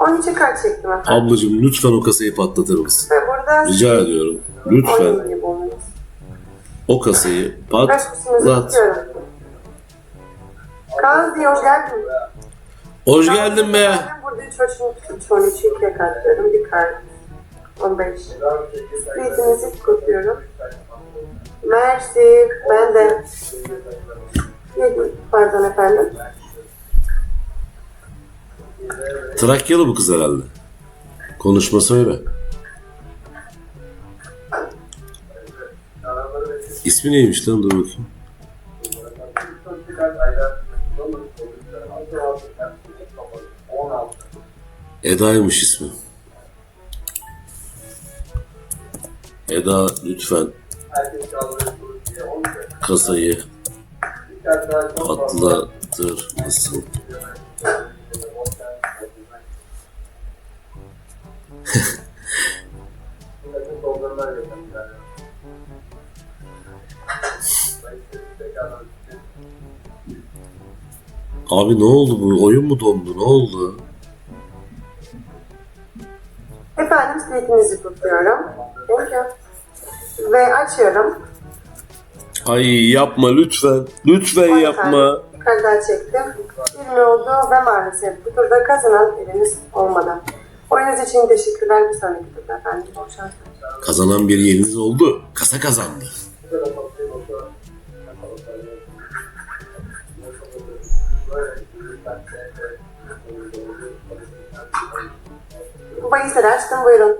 13'e kart çektim efendim. Ablacığım lütfen o kasayı patlatır mısın? Ve burada Rica ediyorum. Lütfen 17 gibi olmuş. o kasayı patlat. tutuyorum. Kaan diye hoş geldin. Hoş geldin be. Ben burada 3 hoşunu 3 13 2'ye katlıyorum. Bir kart. 15. Zeytinizi kutluyorum. Mersi. Ben de. Yedi. Pardon efendim. Trakyalı bu kız herhalde. Konuşması öyle. İsmi neymiş lan dur bakayım. Eda'ymış ismi. Eda lütfen kasayı patlatır mısın? Abi ne oldu bu? Oyun mu dondu? Ne oldu? Efendim zeytinizi kutluyorum. You. Ve açıyorum. Ay yapma lütfen. Lütfen On yapma. daha çektim. 20 oldu ve maalesef bu turda kazanan biriniz olmadı. Oyunuz için teşekkürler. Bir sonraki turda efendim. Bol şanslar. Kazanan bir yeriniz oldu. Kasa kazandı. Bahisleri açtım buyurun.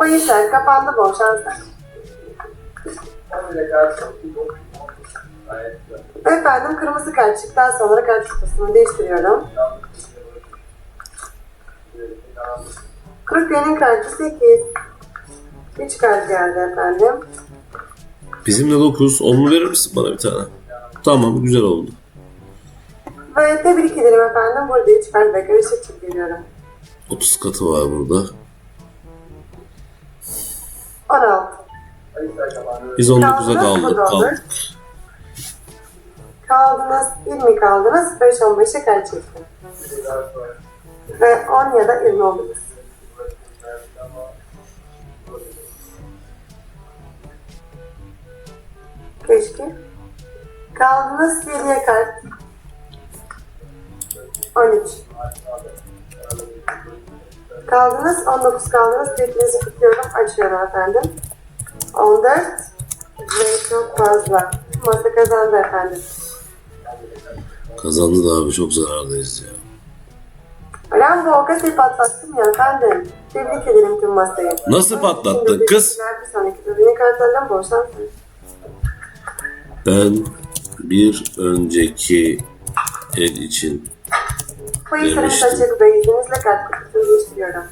Bahisler kapandı bol şanslar. Efendim kırmızı kart çıktıktan sonra kart kutusunu değiştiriyorum. Kırıkköy'ün kartı 8. 3 kart geldi efendim. Bizimle 9. 10'lu verir misin bana bir tane? Tamam güzel oldu. Ve tebrik ederim efendim. Burada 3 kart ve karışık çık geliyorum. 30 katı var burada. 16. Biz 19'a kaldık. kaldık. Kaldınız, 20 kaldınız, 5-15'e kart çektim. Ve 10 ya da 20 oldunuz. Keşke. Kaldınız 7'ye kart. 13. Kaldınız 19 kaldınız. Hepinizi kutluyorum. Açıyorum efendim. 14 ve çok fazla. Masa kazandı efendim. Kazandı da abi çok zarardayız ya. Rambo o kasayı patlattım ya efendim. Tebrik ederim tüm masayı. Nasıl patlattın kız? Bir sonraki yeni kartlardan bol şans. Ben bir önceki el için Bayıslarımız Demiştim. açık ve izninizle kart kutusunu değiştiriyorum.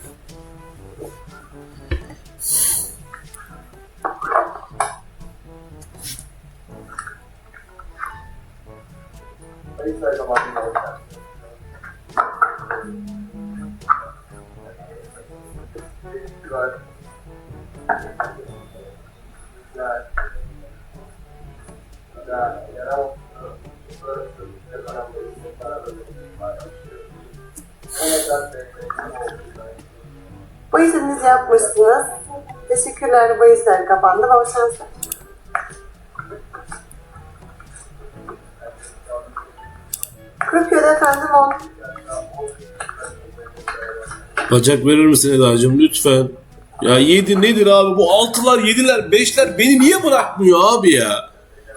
Bayıslarınızı yapmışsınız. Teşekkürler bayıslar kapandı. Bol şanslar. Kırıkköy'de efendim 10. Bacak verir misin Eda'cığım lütfen? Ya yedi nedir abi bu altılar yediler beşler beni niye bırakmıyor abi ya?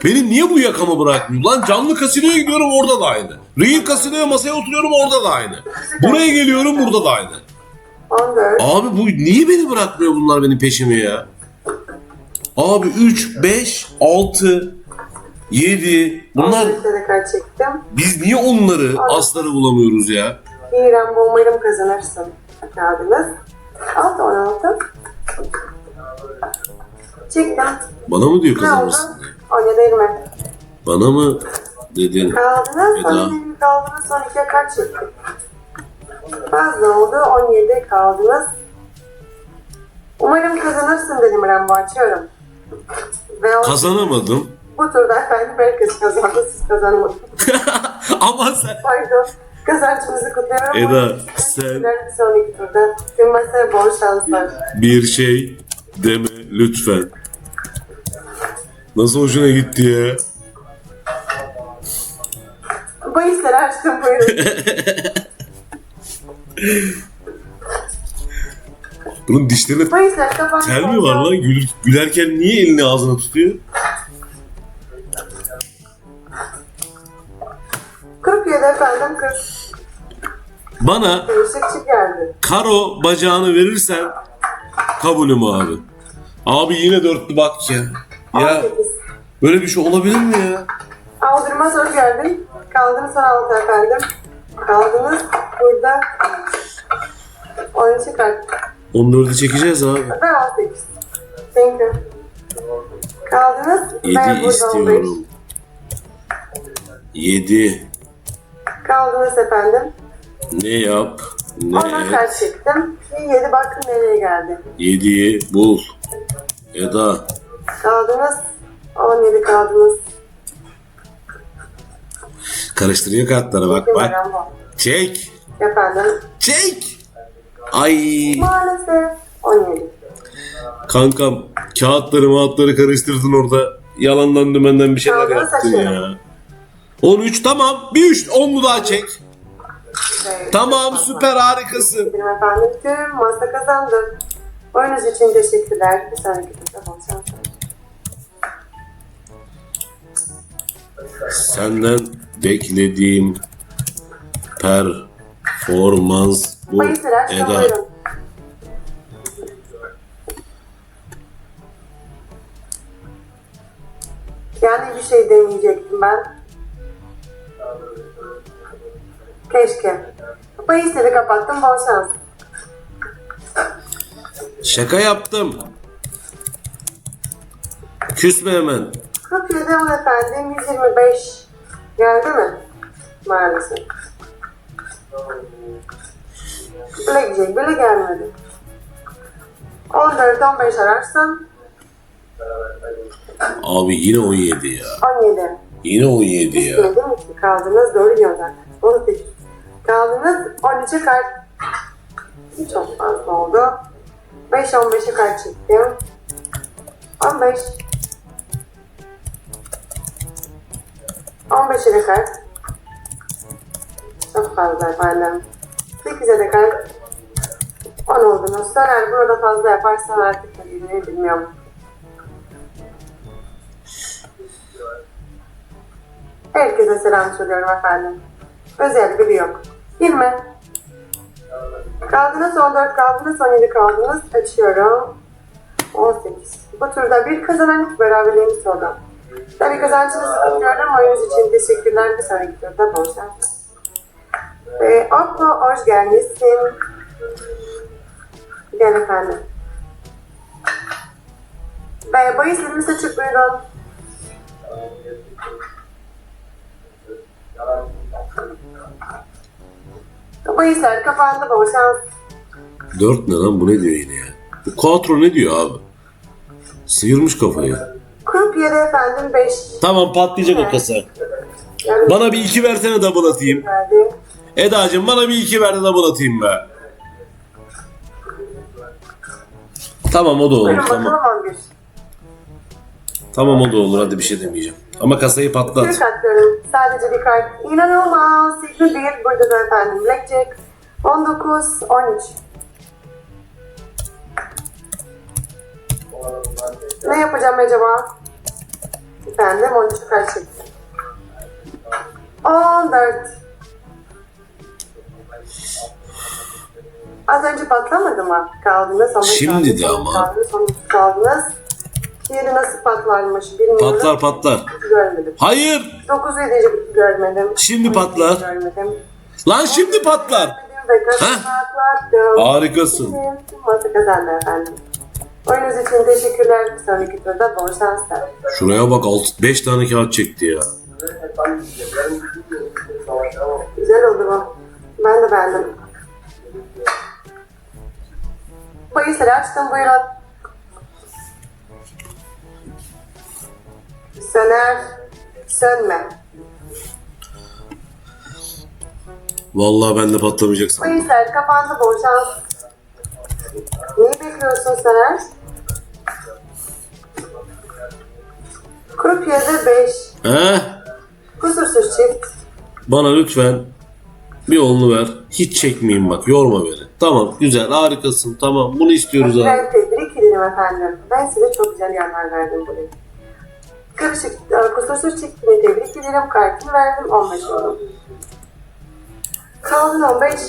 Beni niye bu yakama bırakmıyor? Lan canlı kasinoya gidiyorum orada da aynı. Real kasinoya masaya oturuyorum orada da aynı. Buraya geliyorum burada da aynı. 14. Abi bu niye beni bırakmıyor bunlar benim peşime ya? Abi 3, 5, 6, 7 bunlar 14'te de kart çektim. biz niye onları asları bulamıyoruz ya? İrem umarım kazanırsın. Kağıdınız. Alt 16. Çektim. Bana mı diyor kazanırsın? 17 20. Bana mı dedin? Kaldınız. Eda. 17 20 kaldınız. Son ikiye kart çektim. Fazla oldu. 17 kaldınız. Umarım kazanırsın dedim Rambo açıyorum. Ve o- Kazanamadım. Bu turda efendim herkes kazandı, siz kazanmadınız. Ama sen... Pardon. Kazancınızı kutluyorum. Eda sen Bir sonraki turda tüm masaya bol şanslar. bir şey deme lütfen. Nasıl hoşuna gitti ya? Bahisleri açtım buyurun. Bunun dişlerine Bahisler kapandı. tel mi var lan? Gül, gülerken niye elini ağzına tutuyor? Kırk yedi efendim kırk. Bana Değişik çift geldi. karo bacağını verirsen kabulüm abi. Abi yine dörtlü bak ya. Ya 18. böyle bir şey olabilir mi ya? Aldırmaz hoş geldin. Kaldınız son altı efendim. Kaldınız burada 13 kart 14'ü çekeceğiz abi. ve 18. Thank you. Kaldınız ve 7 burada 15. istiyorum. 7. Kaldınız efendim. Ne yap? Ne? kart çektim. 7 bakın nereye geldi. 7'yi bul. Eda. Kaldınız. 17 kaldınız. Karıştırıyor kartları bak bak. Çek. Efendim. Çek. Ay. Maalesef 17. Kankam kağıtları mağıtları karıştırdın orada. Yalandan dümenden bir şeyler yaptın ya. 13 tamam. Bir 3 10'lu daha çek. Ve- Tamam süper harikasın. Efendim. Tüm masa kazandı. Oyunuz için teşekkürler. Bir sonraki turda Senden beklediğim performans bu Eda. Yani bir şey demeyecektim ben. Keşke. Bahisleri kapattım. Bol şans. Şaka yaptım. Küsme hemen. 47 on efendim. 125. Geldi mi? Maalesef. Blackjack bile gelmedi. 14, 15 ararsan Abi yine 17 ya. 17. Yine 17 ya. Dedim ki kaldınız doğru diyor zaten. 18. Kaldınız 13'e kart. Çok fazla oldu. 5 15'e kart çektim. 15. 15'e de kart. Çok fazla efendim. 8'e de kart. 10 oldunuz. Soner burada fazla yaparsan artık ne bilmiyorum. Herkese selam söylüyorum efendim. Özel biri yok. 20. Kaldınız 14, kaldınız 17 kaldınız. Açıyorum. 18. Bu turda bir kazanan iki beraberliğimiz oldu. Tabii kazancınızı kutluyorum. Oyunuz için teşekkürler. Bir sonraki turda şans. Ve Oppo hoş gelmişsin. Gel efendim. Ve bahislerimizi açık buyurun. Bahisler kapandı bol. 4 ne lan bu ne diyor yine ya? Bu Quattro ne diyor abi? Sıyırmış kafayı. Kurup yedi efendim 5. Tamam patlayacak o kasa. Yani Bana bir iki versene double atayım. verdi. Eda'cığım bana bir iki ver de double atayım be. Tamam o da olur Buyurun tamam. bakalım 11. Tamam o da olur hadi bir şey demeyeceğim. Ama kasayı patlat. Türk atlıyorum. Sadece bir kart. İnanılmaz. 21. Burada da efendim Blackjack. 19, 13. Ne yapacağım acaba? Efendim 13 kart çektim. 14. Az önce patlamadı mı? Kaldınız. Sonra Şimdi de ama. Kaldınız, sonra kaldınız. Diğeri nasıl patlarmış bilmiyorum. Patlar patlar. Görmedim. Hayır. 9 7. görmedim. Şimdi 12 patlar. Görmedim. Lan şimdi patlar. Patlattım. Harikasın. Masa kazandı efendim. Oyunuz için teşekkürler. Bir sonraki turda bol şanslar. Şuraya bak 5 tane kağıt çekti ya. Güzel oldu bu. Ben de beğendim. Bahisleri açtım buyurun. söner, sönme. Vallahi ben de patlamayacak sandım. Bahisler kapandı bol şans. Neyi bekliyorsun Söner? Kuru piyade 5. He? Kusursuz çift. Bana lütfen bir yolunu ver. Hiç çekmeyeyim bak. Yorma beni. Tamam güzel harikasın. Tamam bunu istiyoruz abi. Ben tebrik ederim efendim. Ben size çok güzel yanlar verdim buraya. Karışık, e, kusursuz çiftini tebrik ederim. Kartını verdim 15 oldu. Kaldın 15.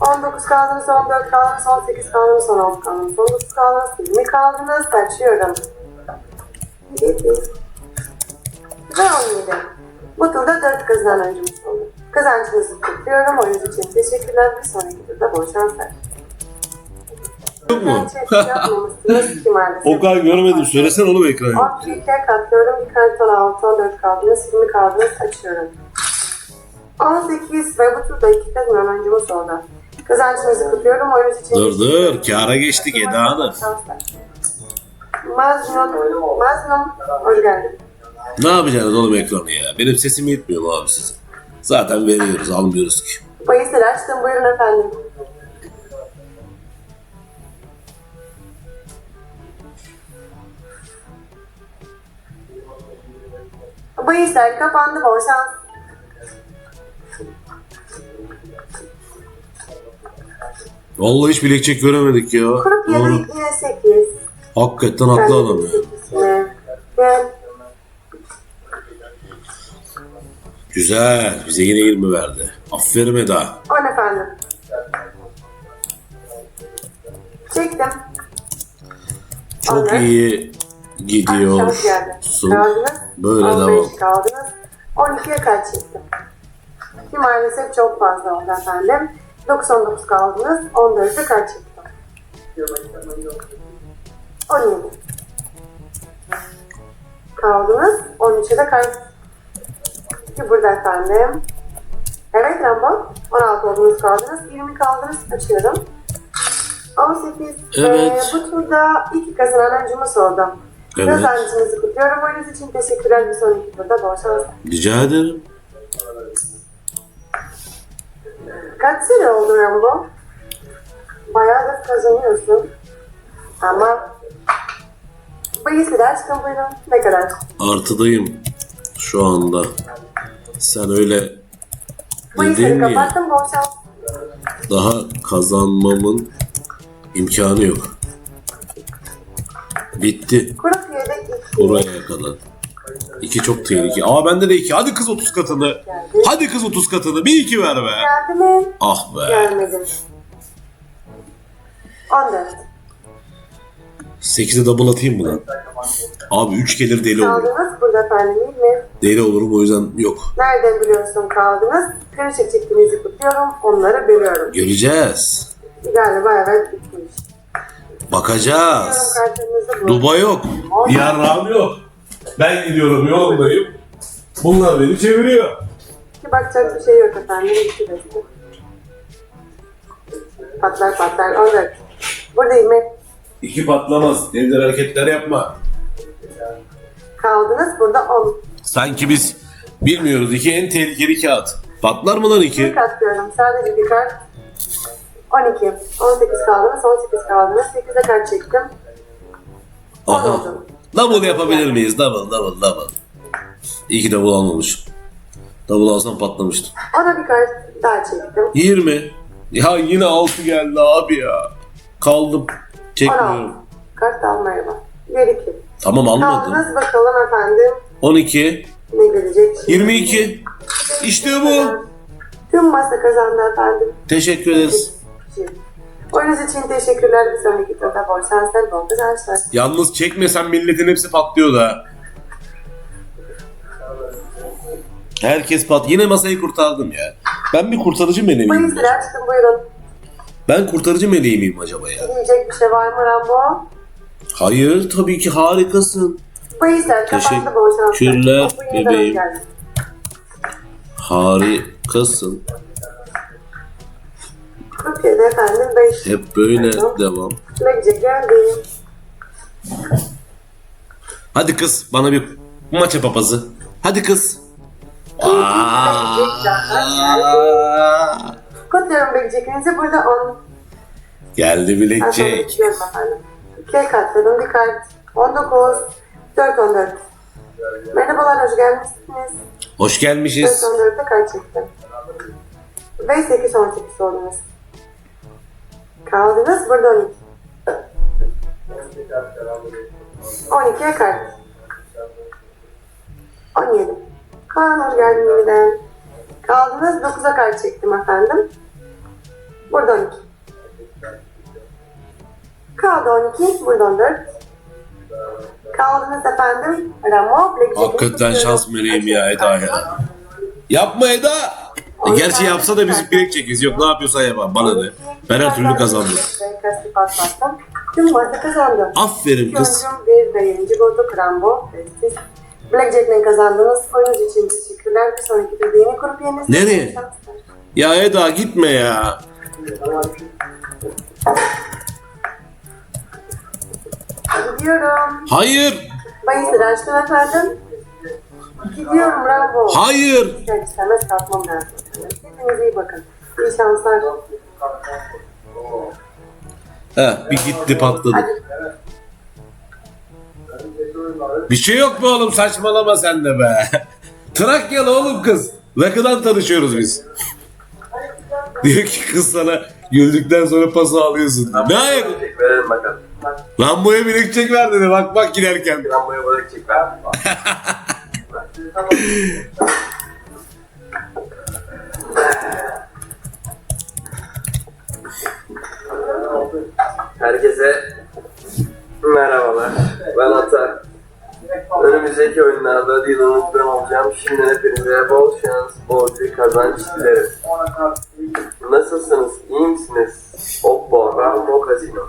19 kaldınız, 14 kaldınız, 18 kaldınız, 16 kaldınız, 19 kaldınız, 20 kaldınız. Açıyorum. 7 ve 17. Bu turda 4 kazanan öncümüz oldu. Kazancınızı kutluyorum. Oyunuz için teşekkürler. Bir sonraki turda bol şanslar. Yok mu? Maalesef. Okan görmedim. Söylesene oğlum ekrana. 32'ye katlıyorum. Bir kart 16, 14 kaldınız, 20 kaldınız. Açıyorum. 18 ve bu turda iki kez öncümüz oldu. Kazancınızı kutluyorum. Oyunuz için Dur dur. Kâra geçtik Eda Hanım. Mazlum, Mazlum, hoş geldin. Ne yapacaksınız oğlum ekranı ya? Benim sesim yetmiyor mu abi sizin? Zaten veriyoruz almıyoruz ki. Bayısları açtım. Buyurun efendim. Bayıslar kapandı. Bol şans. Vallahi hiç bilekçek göremedik ya. Kurup ya da Doğru. yine 8. Hakikaten haklı adam ya. Güzel. Bize yine 20 verdi. Aferin Eda. 10 efendim. Çektim. Çok Onlar- iyi gidiyor. geldi. Sun. Kaldınız. Böyle 15 devam. kaldınız. 12'ye kaç çektim? Ki maalesef çok fazla oldu efendim. 99 kaldınız. 14'e kaç çektim? 17. Kaldınız. 13'e de kaç? Burada efendim. Evet Rambo. 16 oldunuz kaldınız. 20 kaldınız. Açıyorum. 18. Evet. Ee, bu turda iki kazanan öncümüz oldu. Evet. Kazancınızı kutluyorum. Oyunuz için teşekkürler. Bir sonraki turda bol şans. Rica ederim. Kaç sene oldu Rambo? Bayağıdır kazanıyorsun. Ama da aşkım buyurun. Ne kadar? Artıdayım şu anda. Sen öyle Bayısını ya. kapattım. Daha kazanmamın imkanı yok. Bitti. Kuru piyade 2. Buraya kadar. İki çok tehlikeli. Aa bende de iki. Hadi kız 30 katını. Hadi kız 30 katını. Bir iki ver be. Ah be. Gelmedi. 14. 8'e double atayım mı lan? Abi 3 gelir deli olurum. Kaldınız burada efendim değil mi? Deli olurum o yüzden yok. Nereden biliyorsun kaldınız? Karışık çiftinizi kutluyorum. Onları biliyorum. Göreceğiz. Galiba evet bitmiş. Bakacağız. Duba yok. Yarrağım yok. Ben gidiyorum yolundayım. Bunlar beni çeviriyor. Ki bakacak bir şey yok efendim. İki dakika. Patlar patlar. 14. Buradayım mı? İki patlamaz. Evler hareketler yapma. Kaldınız burada 10. Sanki biz bilmiyoruz. iki en tehlikeli kağıt. Patlar mı lan Bir iki? katlıyorum. Sadece bir kart. 12. 18 kaldınız. 18 kaldınız. 8'e kart çektim. 10 Aha. oldu. Double yapabilir miyiz? Double, double, double. İyi ki double almamış. Double alsam patlamıştım. Ona bir kart daha çektim. 20. Ya yine 6 geldi abi ya. Kaldım. 16. Çekmiyorum. Kart almaya bak. 1 2. Tamam almadım. Kaldınız bakalım efendim. 12. Ne gelecek şimdi? 22. İşte bu. Tüm masa kazandı efendim. Teşekkür ederiz. Oyunuz için teşekkürler. Bir sonraki turda bol şanslar, bol kazançlar. Yalnız çekmesen milletin hepsi patlıyor da. Herkes pat. Yine masayı kurtardım ya. Ben bir kurtarıcı meleğim miyim? Bayısları açtım buyurun. Ben kurtarıcı meleği miyim acaba ya? Diyecek bir şey var mı Rambo? Hayır tabii ki harikasın. Bayıslar kapandı şanslar. Teşekkürler bebeğim. Harikasın. Türkiye'de efendim 5. Hep böyle devam. Sürekli geldi. Hadi kız bana bir Maça papazı. Hadi kız. Aa. Kutluyorum bileceğinizi burada 10 Geldi sonra bekliyorum efendim. İkiye katladım bir kart. 19, 4, 14. Merhabalar, hoş gelmişsiniz. Hoş 4, gelmişiz. 14'te kart çektim. Ve 8, 18 oldunuz. Kaldınız, burada 12. 12'ye kart. 17. Kaan hoş geldin yeniden. Kaldınız, 9'a kart çektim efendim. Burada 12. Kaldı 12, burada 14. Kaldınız efendim. Ramo, Black Jack'in Hakikaten tutuyorum. şans meleğim ya Eda ya. Yapma Eda. E, gerçi yapsa da biz bilek çekiz. Yok ne yapıyorsa yapar. Bana ne? Ben her türlü kazandım. Aferin kız. Blackjack'le kazandığınız oyunuz için teşekkürler. Bir sonraki turda yeni grup yeniniz. Nereye? Ya Eda gitme ya. Gidiyorum. Hayır. Bayısır açtım efendim. Gidiyorum Rambo. Hayır. İster istemez kalkmam lazım. Kendinize iyi bakın. İyi şanslar. He bir gitti patladı. Bir şey yok mu oğlum saçmalama sen de be. Trakyalı oğlum kız. Rakıdan tanışıyoruz biz. Diyor ki kız sana güldükten sonra pası alıyorsun. Ne ayak? Verelim bakalım. Bilekçek ver dedi bak bak giderken. Rambo'ya bırak çek ver. Herkese merhabalar. Ben Ata. Önümüzdeki oyunlarda Dylan'ı olacağım. Şimdi hepinize bol şans, bol bir kazanç dilerim. Nasılsınız? İyi misiniz? Oppo, Rambo Casino.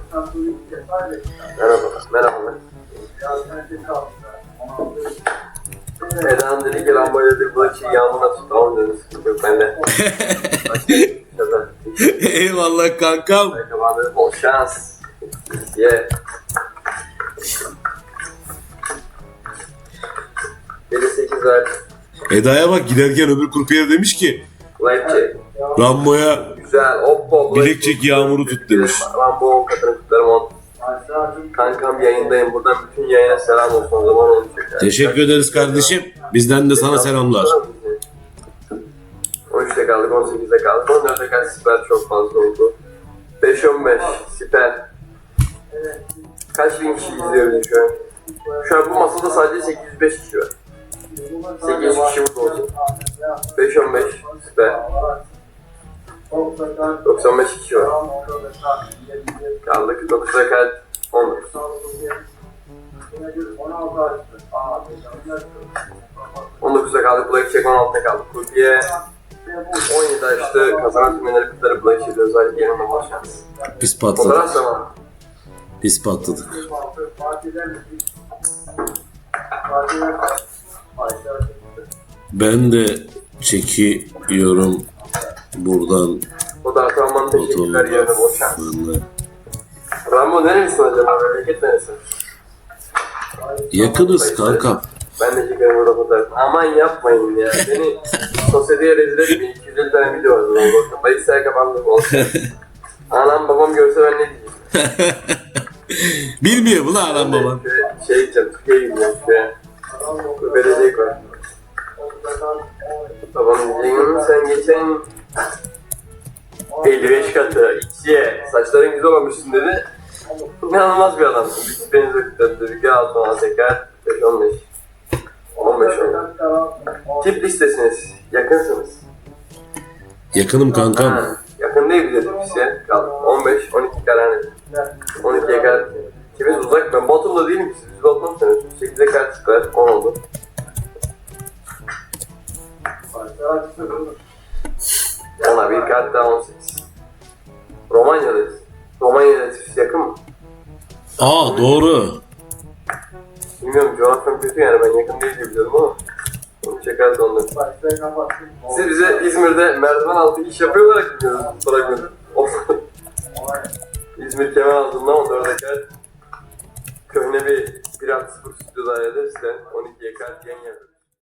Merhabalar, merhabalar. Eda'nın dedi ki Rambo'yla bir bulaşığı yağmuruna tut. Tamam dedim, sıkıntı yok bende. Eyvallah kankam. Bol şans. Ye. Biri 8 ay. Eda'ya bak giderken öbür kurpiyer demiş ki Blackjack. Rambo'ya Güzel. Oppo. Bilekçek yağmuru tut demiş. Rambo 10 katını kutlarım 10. Kankam yayındayım. Buradan bütün yayına selam olsun. O zaman onu çeker. teşekkür ederiz kardeşim. Bizden de sana selamlar. 13'te kaldık, 18'de kaldık. 14'te kaldık, siper çok fazla oldu. 5-15, siper. Kaç bin kişi izliyor bizi şu an? Şu an bu masada sadece 805 kişi var. 800 kişi burada oldu. 5-15, siper. 95 kişi var. Kaldık 9'a kaldık. 19. 19'a kaldık, Blackjack 16'a kaldık. Kurpiye 17 açtı, kazanan tümleri kutları Blackjack'de özellikle yanında bol şans. Pis patladık. Fotoğraf zaman. Pis patladık. Ben de çekiyorum buradan zaman teşekkürler şans. fotoğrafını. Rambo nerelisin acaba? Memleket neresi? Yakınız kankam. Ben de çekerim burada fotoğraf. Aman yapmayın ya. Beni sosyeteye rezil etmeyin. 250 tane video var. Bayısaya kapandı. Anam babam görse ben ne diyeceğim? Bilmiyor mu lan anam baban? Şey, şey gideceğim, Türkiye'ye gideceğim. Şuraya. Verecek var. Babam diyeceğim, sen geçen 55 katı, ikiye, saçların güzel olmuşsun dedi. İnanılmaz bir adam. Biz beni zırhladı dedik ya altına 5 15. 15 15. Tip listesiniz, yakınsınız. Yakınım kankam. Ha, yakın değil bize tipse. Kaldı. 15, 12 karar 12'ye kadar. Kimiz Batum'da değilim ki siz Batum'dasınız. 8'e kadar çıkar 10 oldu. Ona bir kart daha 18. Romanya'dayız. Romanya'da tipsi yakın mı? Aa doğru. Bilmiyorum coğrafyam kötü yani ben yakın değil diye biliyorum ama. Onu çeker de onları. Siz bize İzmir'de merdiven altı iş yapıyor olarak biliyorsunuz. God dang.